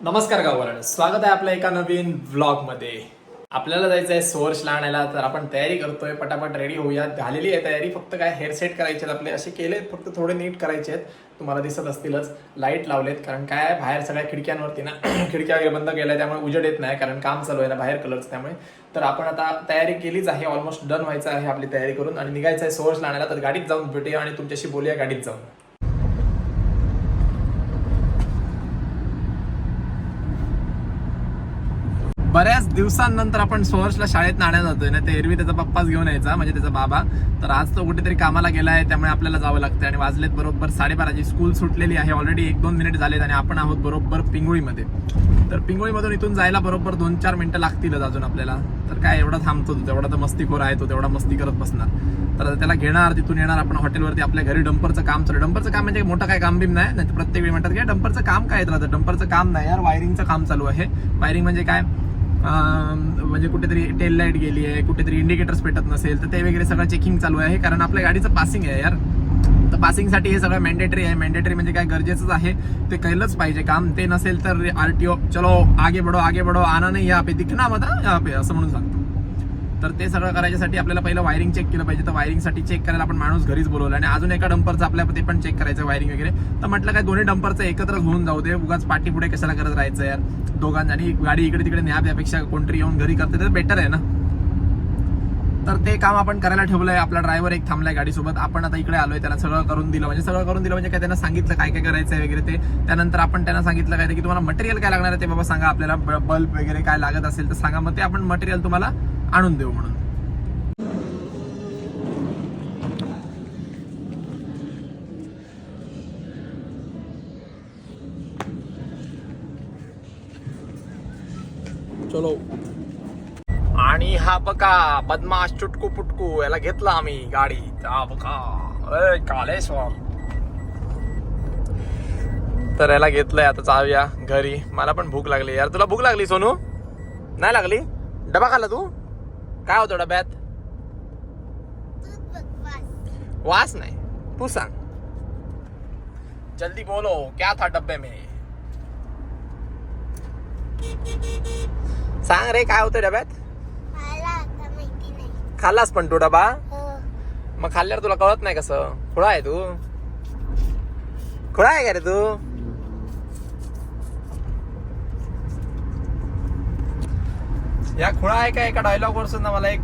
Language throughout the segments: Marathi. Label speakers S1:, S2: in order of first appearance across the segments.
S1: नमस्कार गाववाला स्वागत आहे आपल्या एका नवीन व्लॉगमध्ये आपल्याला जायचं आहे सोर्सला आणायला तर आपण तयारी करतोय पटापट रेडी होऊया. झालेली आहे तयारी फक्त काय हेअर सेट करायचे आहेत आपले असे केलेत फक्त थोडे नीट करायचे आहेत. तुम्हाला दिसत असतीलच लाइट लावलेत कारण काय आहे, बाहेर सगळ्या खिडक्यांवरती ना खिडक्या वगैरे बंद केल्या त्यामुळे उजेड येत नाही कारण काम चालू आहे ना बाहेर कलर्स त्यामुळे. तर आपण आता तयारी केलीच आहे ऑलमोस्ट डन व्हायचं आहे आपली तयारी करून आणि निघायचं आहे सोर्सला आणायला तर गाडीत जाऊन भेटूया आणि तुमच्याशी बोलूया गाडीत जाऊन. बऱ्याच दिवसांनंतर आपण सोहर्षला शाळेत नाण्या जातोय. ना ते एरवी त्याचा पप्पाच घेऊन यायचा म्हणजे त्याचा बाबा. तर आज तो कुठेतरी कामाला गेला आहे त्यामुळे आपल्याला जावं लागतं आणि वाजलेत बरोबर साडेबाराची. स्कूल सुटलेली आहे ऑलरेडी एक दोन मिनिट झालेत आणि आपण आहोत बरोबर पिंगुळीमध्ये. तर पिंगुळीमधून इथून जायला बरोबर दोन चार मिनिटं लागतीलच अजून आपल्याला. तर काय एवढा थांबतो तो. तेवढा तर मस्तीखोर आहे तो. तेवढा मस्ती करत बसणार. तर त्याला घेणार तिथून येणार आपण हॉटेलवरती. आपल्या घरी डंपरचं काम चालू डंपरचं काम म्हणजे मोठं काय काम बीम नाही नाही प्रत्येक वेळी म्हणतात की डंपरचं काम काय येत राहतं? डंपरचं काम नाही यार. वायरिंगचं काम चालू आहे. वायरिंग म्हणजे काय? म्हणजे कुठेतरी टेल लाइट गेली आहे कुठेतरी इंडिकेटर्स पेटत नसेल तर ते वगैरे सगळं चेकिंग चालू आहे. कारण आपल्या गाडीचं पासिंग आहे यार. तर पासिंगसाठी हे सगळं मॅन्डेटरी आहे. मॅन्डेटरी म्हणजे काय गरजेचंच आहे. ते केलंच पाहिजे. काम ते नसेल तर आर टी ओ चलो आगे बढो आगे बढो आना नाही या पे दिखना मत या पे असं म्हणून सांगतो. तर ते सगळं करायच्यासाठी आपल्याला पहिलं वायरिंग चेक केलं पाहिजे. तर वायरिंगसाठी चेक करायला आपण माणूस घरीच बोलवलं. आणि अजून एका डंपरचं आपल्या ते पण चेक करायचं वायरिंग वगैरे. तर म्हटलं काय दोन्ही डंपरचं एकत्रच होऊन जाऊ दे. उगाच पाठी पुढे कशाला करत राहायचं यार? दोघांना आणि गाडी इकडे तिकडे न्या यापेक्षा कोणतरी येऊन घरी करते तर बेटर आहे ना? तर ते काम आपण करायला ठेवलं आहे आपला ड्रायव्हर एक थांबलाय गाडीसोबत. आपण आता इकडे आलोय. त्याला सगळं करून दिलं. म्हणजे सगळं करून दिलं म्हणजे काय त्यांना सांगितलं काय काय करायचं आहे वगैरे ते. त्यानंतर आपण त्यांना सांगितलं काय ते की तुम्हाला मटेरियल काय लागणार आहे ते बाबा सांगा. आपल्याला बल्ब वगैरे काय लागत असेल तर सांगा. मग ते आपण मटेरियल तुम्हाला आणून देऊ म्हणून. चलो. आणि हा बघा बदमाश चुटकू पुटकू याला घेतला आम्ही गाडीत. हा बघा. कालेश्वर. तर याला घेतलंय आता जाऊया घरी. मला पण भूक लागली. यार तुला भूक लागली सोनू? नाही लागली? डबा खाल्ला तू? काय होतं डब्यात? वास नाही. तू सांग. जल्दी बोलो क्या था डब्बे में? सांग रे काय होतं डब्यात? खाल्लास पण तू डबा? मग खाल्ल्यावर तुला कळत नाही कसं? खुळा आहे तू. खुळा आहे का रे तू? या खुळा आहे का एका डायलॉग वरसून ना मला एक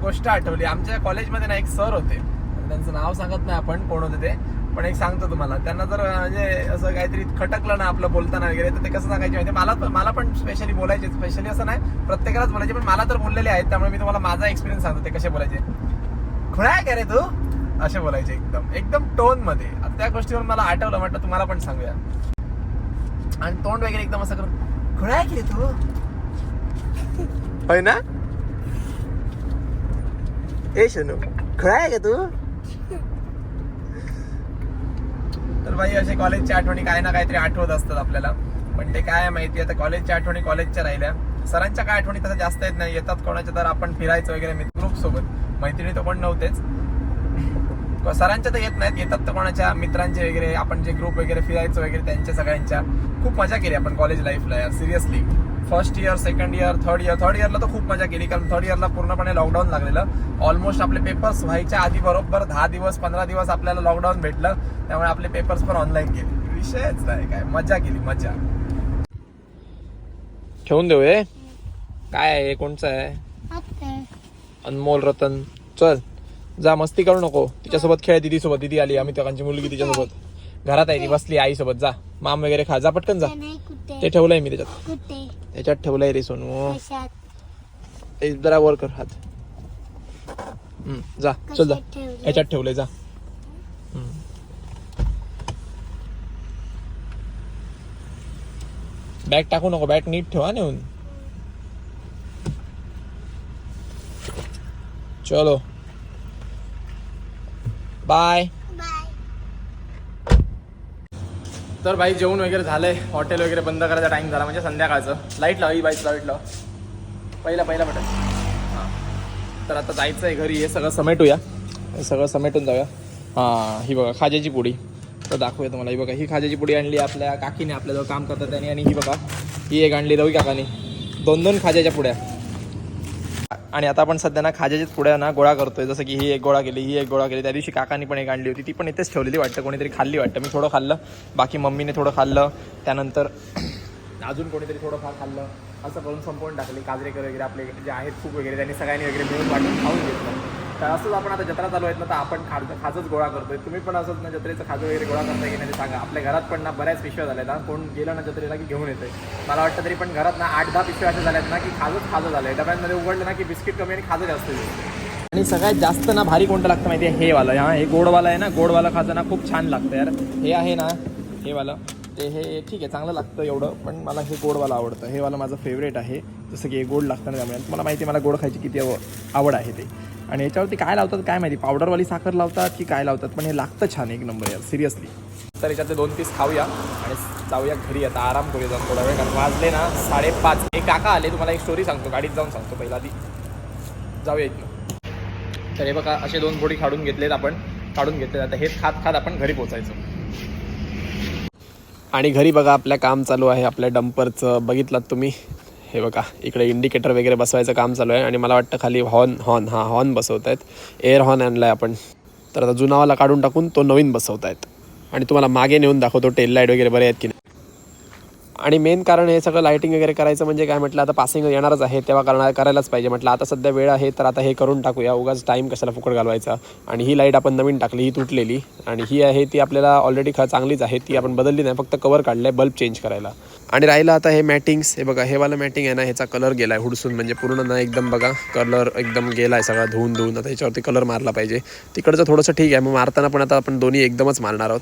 S1: गोष्ट आठवली. आमच्या कॉलेजमध्ये ना एक सर होते. त्यांचं नाव सांगत नाही आपण कोण होते ते पण एक सांगतो तुम्हाला. त्यांना जर म्हणजे असं काहीतरी खटकलं ना आपलं बोलताना वगैरे तर ते कसं सांगायचे माहिती मला मला पण स्पेशली बोलायचे. स्पेशली असं नाही प्रत्येकालाच बोलायचे पण मला तर बोललेले आहेत. त्यामुळे मी तुम्हाला माझा एक्सपिरियन्स सांगतो ते कसे बोलायचे? खुळा आहे का रे तू? असे बोलायचे एकदम. एकदम टोनमध्ये. त्या गोष्टीवर मला आठवलं म्हटलं तुम्हाला पण सांगूया. आणि तोंड वगैरे एकदम असं करून खुळा आहे की रे तू? होय ना? ए शनू खुळा आहे का तू? तर भाई असे कॉलेजच्या आठवणी काय ना काहीतरी आठवत असतात आपल्याला. पण ते काय माहिती आता कॉलेजच्या आठवणी कॉलेजच्या राहिल्या. सरांच्या काय आठवणी तसं जास्त येत नाही येतात कोणाच्या तर आपण फिरायचं वगैरे मित्र ग्रुप सोबत. मैत्रिणी तर कोण नव्हतेच. सरांच्या तर येत नाहीत येतात तर कोणाच्या मित्रांचे वगैरे आपण जे ग्रुप वगैरे फिरायचं वगैरे त्यांच्या सगळ्यांच्या. खूप मजा केली आपण कॉलेज लाईफला यार seriously first year second year third year third इयरला तर खूप मजा केली कारण थर्ड इयरला पूर्णपणे लॉकडाऊन लागलेलं. ऑलमोस्ट आपले पेपर्स व्हायच्या आधी बरोबर दहा दिवस पंधरा दिवस आपल्याला लॉकडाऊन भेटलं. त्यामुळे आपले पेपर्स पण ऑनलाईन केले. विषयच नाही काय. मजा केली मजा. ठेवून देऊ हे? काय आहे? कोणचं आहे? अनमोल रतन. चल. जा मस्ती करू नको. तिच्यासोबत खेळ दिदी सोबत दिदी आली आम्ही त्याची मुलगी तिच्यासोबत. घरात आहे ती बसली आई सोबत जा. माम वगैरे खा जा पटकन जा. ते ठेवलंय मी त्याच्यात. त्याच्यात ठेवलंय रे सोनू. ते जरा वर कर हात. हम्म, जा. चल जा? याच्यात ठेवलंय जा. हम्म. बॅग टाकू नको बॅग नीट ठेवा नेऊन. चलो. बाय.
S2: बाय.
S1: तर बाईक जेवण वगैरे झालंय. हॉटेल वगैरे बंद करायचा टाईम झाला म्हणजे संध्याकाळचं. लाइट लाव ही बाईक लाइट लाव. पहिला पहिला बटन हां. तर आता जायचं आहे घरी. हे सगळं समेटूया. हे सगळं समेटून जाऊया. हां ही बघा खाज्याची पोळी तर दाखवूया तुम्हाला. ही बघा ही खाज्याची पुडी आणली आपल्या काकीने आपल्याजवळ काम करतात त्याने. आणि ही बघा ही एक आणली रवी काकाने. दोन दोन खाज्याच्या पुड्या. आणि आता आपण सध्या ना खाज्याच्याच पुड्या ना गोळा करतोय. जसं की ही एक गोळा केली ही एक गोळा केली. त्या दिवशी काकानी पण एक आणली होती. ती पण इथेच ठेवलेली वाटतं. कोणीतरी खाल्ली वाटतं. मी थोडं खाल्लं. बाकी मम्मीने थोडं खाल्लं. त्यानंतर अजून कोणीतरी थोडंफार खाल्लं. असं करून संपवून टाकले. काजरेकर वगैरे आपले जे आहेत खूप वगैरे त्यांनी सगळ्यांनी वगैरे मिळून वाटून खाऊन घेतलं. तर असंच आपण आता जत्रा चालू आहेत ना तर आपण खाज खाजच गोळा करतोय. तुम्ही पण असंच ना जत्रेचं खाजं वगैरे गोळा करताय की नाही सांगा. आपल्या घरात पण ना बऱ्याच पिशव्या झाल्या ना कोण गेलं ना जत्रेला की घेऊन येतोय. मला वाटतं तरी पण घरात ना आठ दहा पिशव्या अशा झाल्यात ना की खाजच खाजं झालंय. डब्यांमध्ये उघडलं ना की बिस्किट कमी आणि खाजं जास्त आणि सगळ्यात जास्त ना भारी कोणतं लागतं माहिती आहे हे वालं. हा हे गोडवाला आहे ना गोडवाला खाजं ना खूप छान लागतं यार. हे आहे ना हे वालं. ते हे ठीक आहे चांगलं लागतं एवढं पण मला हे गोडवाला आवडतं. हे वाला माझं फेवरेट आहे. जसं की हे गोड लागतं ना त्यामुळे. मला माहिती आहे मला गोड खायची किती आवड आहे ते. आणि याच्यावरती काय लावतात काय माहिती? पावडरवाली साखर लावतात की काय लावतात? पण हे लागतं छान एक नंबर यार सिरियसली तर याच्यातले दोन पीस खाऊया आणि जाऊया घरी. आता आराम करूया जाऊन थोडा वेळ कारण वाजले ना साडेपाच. एक काका आले तुम्हाला एक स्टोरी सांगतो गाडीत जाऊन सांगतो पहिला आधी. जाऊया इथनं. तर हे बघा असे दोन गोडी काढून घेतलेत आपण. काढून घेतले आता हेच खात खात आपण घरी पोचायचं आणि घरी बघा आपल्या काम चालू आहे आपल्या डंपरचं बघितलात तुम्ही. हे बघा इकडे इंडिकेटर वगैरे बसवायचं काम चालू आहे आणि मला वाटतं खाली हॉर्न हॉर्न हां हॉर्न बसवत आहेत एअर हॉर्न आणला आहे आपण. तर आता जुनावाला काढून टाकून तो नवीन बसवत आहेत आणि तुम्हाला मागे नेऊन दाखवतो टेल लाइट वगैरे बरे आहेत की नाही. आणि मेन कारण हे सगळं लायटिंग वगैरे करायचं म्हणजे काय म्हटलं आता पासिंग येणारच आहे तेव्हा करणार करायलाच पाहिजे म्हटलं. आता सध्या वेळ आहे तर आता हे करून टाकूया. उगाच टाईम कशाला फुकट घालवायचा? आणि ही लाइट आपण नवीन टाकली ही तुटलेली. आणि ही आहे ती आपल्याला ऑलरेडी ख चांगलीच आहे ती आपण बदलली नाही फक्त कवर काढलं आहे बल्ब चेंज करायला. आणि राहिलं आता हे मॅटिंग्स हे बघा हे वाला मॅटिंग आहे ना ह्याचा कलर गेला आहे हुडसून म्हणजे पूर्ण ना एकदम बघा कलर एकदम गेला आहे सगळा धुवून धुवून आता ह्याच्यावरती कलर मारला पाहिजे. तिकडचं थोडंसं ठीक आहे मग मारताना पण आता आपण दोन्ही एकदमच मारणार आहोत.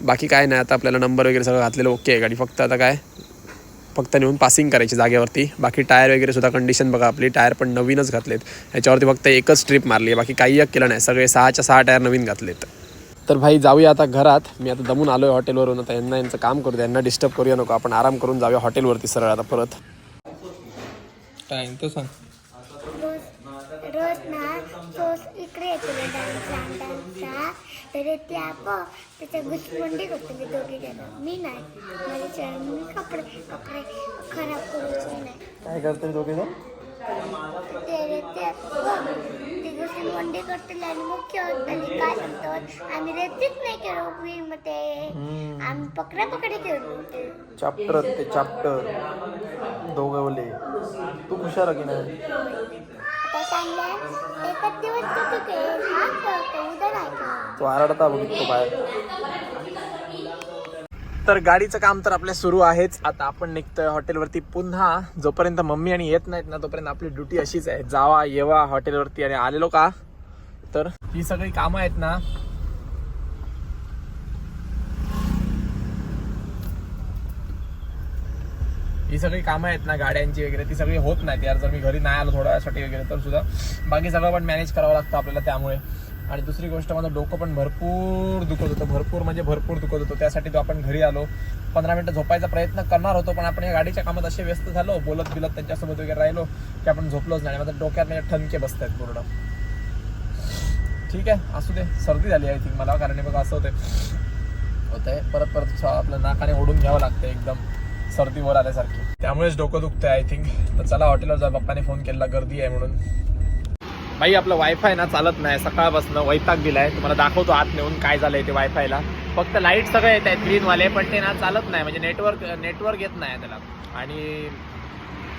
S1: बाकी काय नाही आता आपल्याला नंबर वगैरे सगळं घातलेलं ओके आहे. गाडी फक्त आता काय फक्त नेऊन पासिंग करायची जागेवरती. बाकी टायर वगैरे सुद्धा कंडिशन बघा आपली टायर पण नवीनच घातलेत. ह्याच्यावरती फक्त एकच ट्रिप मारली आहे. बाकी काही एक केलं नाही सगळे सहाच्या सहा टायर नवीन घातलेत. तर भाई जाऊया आता घरात. मी आता दमून आलो आहे हॉटेलवरून. आता यांना यांचं काम करू द्या यांना डिस्टर्ब करूया नको. आपण आराम करून जाऊया हॉटेलवरती सरळ आता परत. काय तो सांग.
S2: रोज रोज ना तोच इकडे येतो रे डान्स डान्सचा तर ते आपण त्याच्या गुचमुंडी करतो ते दोघे जण. मी नाही. माझे चरण मी कपडे कपडे खराब करूचे नाही
S1: काय करते दोघे जण?
S2: ते रे ते घुसमुंडी करतील आणि मुख्य होतली काय सांगतो आम्ही रेतीच नाही खेळू मी मग ते आम्ही पकडा पकडे खेळतो. ते
S1: चॅप्टर ते चॅप्टर दोघं बोले तू हुशार की नाही?
S2: आता सांगल्या एकच दिवस तो खेळ. हा खेळतो उद्या नाही
S1: तो आरडता बघितलो बाहेर. तर गाडीचं काम तर आपल्या सुरू आहेच. आता आपण निघतोय हॉटेलवरती. पुन्हा जोपर्यंत मम्मी आणि येत नाहीत ना तोपर्यंत आपली ड्युटी अशीच आहे. जावा येवा हॉटेलवरती आणि आलेलो का? तर ही सगळी कामं आहेत ना. ही सगळी कामं आहेत ना गाड्यांची वगैरे ती सगळी होत नाहीत यार. जर मी घरी नाही आलो थोड्या वेळासाठी वगैरे तर सुद्धा. बाकी सगळं पण मॅनेज करावं लागतं आपल्याला त्यामुळे. आणि दुसरी गोष्ट माझं डोकं पण भरपूर दुखत होतं. भरपूर म्हणजे भरपूर दुखत होतं. त्यासाठी तो आपण घरी आलो. पंधरा मिनिटं झोपायचा प्रयत्न करणार होतो पण आपण या गाडीच्या कामात असे व्यस्त झालो बोलत बिलत त्यांच्यासोबत वगैरे राहिलो की आपण झोपलोच नाही. माझ्या डोक्यात म्हणजे ठणके बसत आहेत पूर्ण. ठीक आहे असू दे. सर्दी झाली आय थिंक मला कारण बघा असं होते होतंय. परत परत आपलं नाकाने ओढून घ्यावं लागतं एकदम सर्दी वर आल्यासारखी. त्यामुळेच डोकं दुखतंय आय थिंक तर चला हॉटेलवर जा. पप्पाने फोन केला गर्दी आहे म्हणून. भाई आपलं वायफाय ना चालत नाही. सकाळपासून वैताग दिलाय. तुम्हाला दाखवतो आत नेऊन काय झालंय ते वायफायला फक्त लाइट सगळं येत आहेत ग्रीनवाले पण ते ना चालत नाही. म्हणजे नेटवर्क नेटवर्क येत नाही त्याला. आणि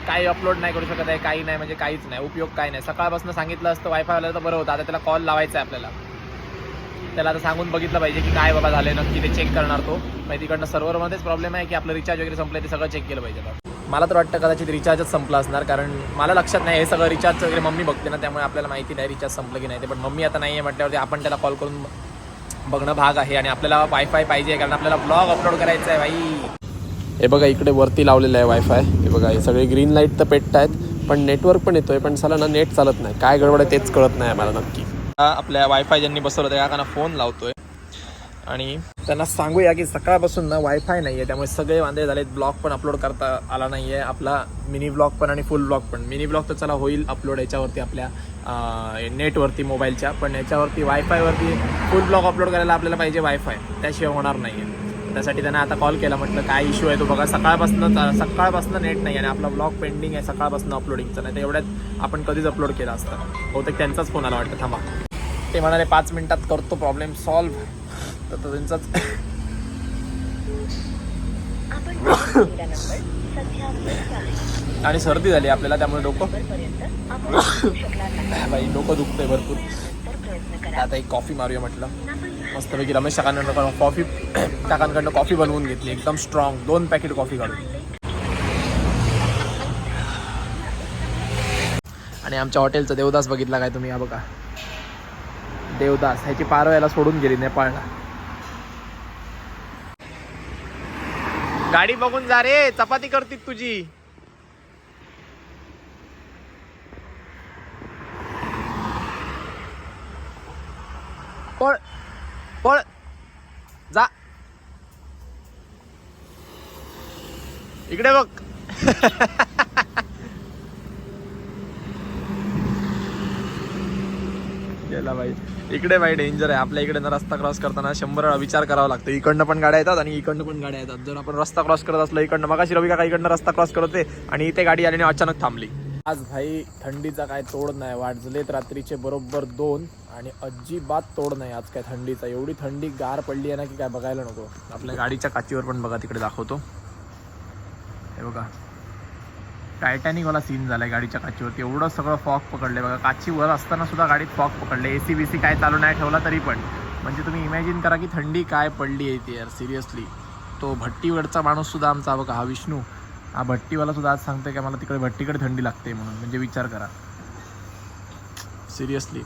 S1: काही अपलोड नाही करू शकत आहे काही नाही म्हणजे काहीच नाही. उपयोग काय नाही. सकाळपासून सांगितलं असतं वायफायला तर बरं होतं. आता त्याला कॉल लावायचा आहे आपल्याला. त्याला आता सांगून बघितलं पाहिजे की काय बाबा झालंय. नक्की ते चेक करणार तो. मग तिकडनं सर्व्हरमध्येच प्रॉब्लेम आहे की आपलं रिचार्ज वगैरे संपलं ते सगळं चेक केलं पाहिजे मला तर वाटतं कदाचित रिचार्जच संपला असणार कारण मला लक्षात नाही हे सगळं रिचार्ज वगैरे मम्मी बघते ना त्यामुळे आपल्याला माहिती नाही रिचार्ज संपलं की नाही ते. पण मम्मी आता नाही आहे म्हटल्यावरती आपण त्याला कॉल करून बघणं भाग आहे आणि आपल्याला वायफाय पाहिजे कारण आपल्याला ब्लॉग अपलोड करायचा आहे भाई. हे बघा इकडे वरती लावलेलं आहे वायफाय हे बघा हे सगळे ग्रीन लाइट तर पेटत आहेत पण नेटवर्क पण येतोय पण साला ना नेट चालत नाही. काय गडबड आहे तेच कळत नाही मला नक्की. आपल्या वायफाय ज्यांनी बसवलं त्या काकांना फोन लावतोय. आणि त्यांना सांगूया की सकाळपासून ना वायफाय नाही आहे त्यामुळे सगळे वांदे झालेत. ब्लॉग पण अपलोड करता आला नाही आहे आपला मिनी ब्लॉग पण आणि फुल ब्लॉग पण. मिनी ब्लॉग तर चला होईल अपलोड याच्यावरती आपल्या नेटवरती मोबाईलच्या पण याच्यावरती वायफायवरती फुल ब्लॉग अपलोड करायला आपल्याला पाहिजे वायफाय त्याशिवाय होणार नाही आहे त्यासाठी त्यांना आता कॉल केला म्हटलं काय इश्यू आहे तो बघा. सकाळपासून सकाळपासून नेट नाही आणि आपला ब्लॉग पेंडिंग आहे सकाळपासून अपलोडिंगचा नाही तर एवढ्यात आपण कधीच अपलोड केला असतं. बहुतेक त्यांचाच फोन आला वाटतं. थांबा. ते म्हणाले पाच मिनिटात करतो प्रॉब्लेम सॉल्व्ह तर तो त्यांचाच. आणि सर्दी झाली आपल्याला त्यामुळे डोकं. बाई डोकं दुखतंय भरपूर. आता एक कॉफी मारूया म्हटलं. मस्तपैकी रमेश काकांकडनं कॉफी काकांकडनं कॉफी बनवून घेतली एकदम स्ट्रॉंग दोन पॅकेट कॉफी काढून. आणि आमच्या हॉटेलचं देवदास बघितला काय तुम्ही? हा बघा. देवदास ह्याची पारव याला सोडून गेली नेपाळला. गाडी बघून जा रे चपाती करतीत तुझी. पळ पळ. जा. इकडे बघ. गेला बाई. इकडे बाई डेंजर आहे. आपल्या इकडे रस्ता क्रॉस करताना शंभर वेळा विचार करावा लागतो. इकडनं पण गाड्या येतात आणि इकडनं पण गाड्या येतात. जर आपण रस्ता क्रॉस करत असलो इकडनं मगाशी रवी काका इकडनं रस्ता क्रॉस करत होते आणि इथे गाडी आली आणि अचानक थांबली. आज भाई थंडीचा काय तोड नाही. वाजलेत रात्रीचे बरोबर दोन आणि अजिबात तोड नाही. आज काय थंडीचा. एवढी थंडी गार पडली आहे ना की काय बघायला नको. आपल्या गाडीच्या काचीवर पण बघा तिकडे दाखवतो. हे बघा. टायटॅनिक वाला सीन झालाय गाडीच्या काचीवरती. एवढं सगळं फॉग पकडले बघा. काचीवर असताना सुद्धा गाडीत फॉग पकडले ए सी बी सी काय चालू नाही ठेवला तरी पण. म्हणजे तुम्ही इमॅजिन करा की थंडी काय पडली आहे ती यार सिरियसली तो भट्टीवरचा माणूस सुद्धा आमचा बघा हा विष्णू. हा भट्टीवाला सुद्धा आज सांगतोय की मला तिकडे भट्टीकडे थंडी लागते म्हणून. म्हणजे विचार करा. सिरियसली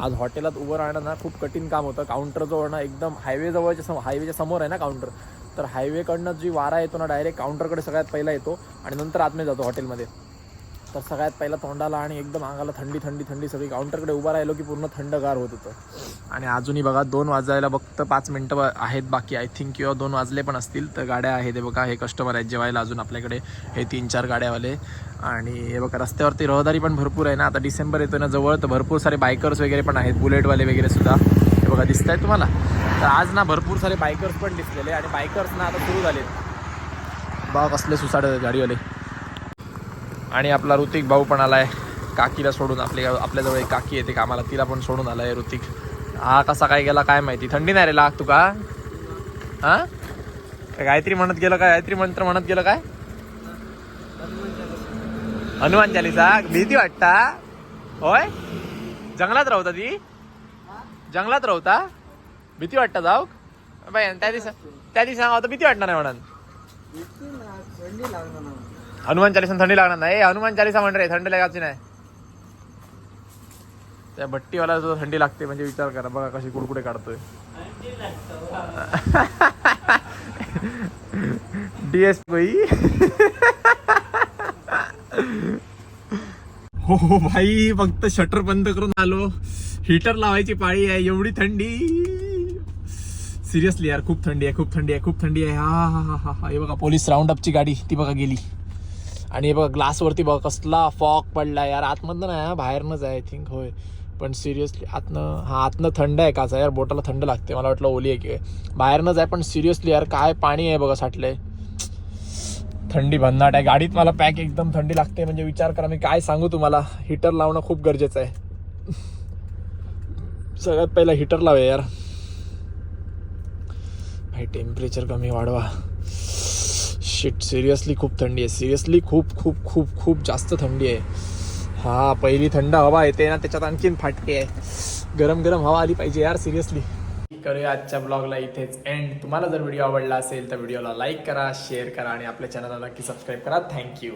S1: आज हॉटेलात उभं राहणं ना खूप कठीण काम होतं. काउंटर जवळ ना एकदम हायवे जवळच्या सम हायवेच्या समोर आहे ना काउंटर तर हायवेकडनं जी वारा येतो ना डायरेक्ट काउंटरकडे सगळ्यात पहिला येतो आणि नंतर आतमध्ये जातो हॉटेलमध्ये तर सगळ्यात पहिला तोंडाला आणि एकदम अंगाला थंडी थंडी थंडी सगळी काउंटरकडे उभा राहिलो की पूर्ण थंडगार होत होतं. आणि अजूनही बघा दोन वाजायला फक्त पाच मिनटं आहेत बाकी. आय थिंक किंवा दोन वाजले पण असतील तर गाड्या आहेत. हे बघा हे कस्टमर आहेत जेवायला अजून आपल्याकडे. हे तीन चार गाड्यावाले. आणि हे बघा रस्त्यावरती रहदारी पण भरपूर आहे ना. आता डिसेंबर येतो ना जवळ तर भरपूर सारे बायकर्स वगैरे पण आहेत. बुलेटवाले वगैरे सुद्धा. हे बघा दिसत आहेत तुम्हाला? तर आज ना भरपूर सारे बायकर्स पण दिसलेले आणि बायकर्स ना आता सुरू झालेत. बा कसले सुसाड गाडीवाले. आणि आपला ऋतिक भाऊ पण आलाय. काकीला सोडून आपले आपल्याजवळ एक काकी येते कामाला. तिला पण सोडून आलाय ऋतिक. हा कसा काय गेला काय माहिती? थंडी नाही रे लाग तू का? हा? गायत्री म्हणत गेलं काय? गायत्री मंत्र म्हणत गेलं काय? हनुमान चालीसा? भीती वाटता? होय? जंगलात राहता ती? जंगलात राहता? भीती वाटता जाऊ बाई त्या दिवसा त्या दिवसा आता भीती वाटणार नाही म्हणून. हनुमान चालीसा थंडी लागणार नाही. हनुमान चालीसा म्हण रे थंडी लागायची नाही. त्या भट्टीवाला सुद्धा थंडी लागते म्हणजे विचार करा बघा कशी कुडकुडे काढतोय. डीएस भाई हो हो भाई फक्त शटर बंद करून आलो. हीटर लावायची पाळी आहे एवढी थंडी. सिरियसली यार खूप थंडी आहे खूप थंडी आहे खूप थंडी आहे. हा हा हा हा हा. हे बघा पोलीस राऊंड अपची गाडी ती बघा गेली. आणि हे बघा ग्लासवरती बघा कसला फॉग पडला यार. आतमधनं नाही हा, बाहेरनंच आहे आय थिंक होय. पण सिरियसली आतनं हा आतनं थंड आहे काचा यार बोटाला थंड लागते. मला वाटलं ओली आहे की बाहेरनंच आहे पण सिरियसली यार काय पाणी आहे बघा साठलंय. थंडी भन्नाट आहे. गाडीत मला पॅक एकदम थंडी लागते म्हणजे विचार करा मी काय सांगू तुम्हाला? हिटर लावणं खूप गरजेचं आहे. सगळ्यात पहिला हिटर लावे यार. भाई टेम्परेचर कमी वाढवा. शिट सिरियसली खूप थंडी आहे. सिरियसली खूप खूप खूप खूप जास्त थंडी आहे. हा पहिली थंड हवा येते ना त्याच्यात आणखीन फाटते आहे. गरम गरम हवा आली पाहिजे यार सिरियसली करूया आजच्या ब्लॉगला इथेच एंड तुम्हाला जर व्हिडिओ आवडला असेल तर व्हिडिओला लाईक करा शेअर करा आणि आपल्या चॅनलला नक्की सबस्क्राईब करा. थँक्यू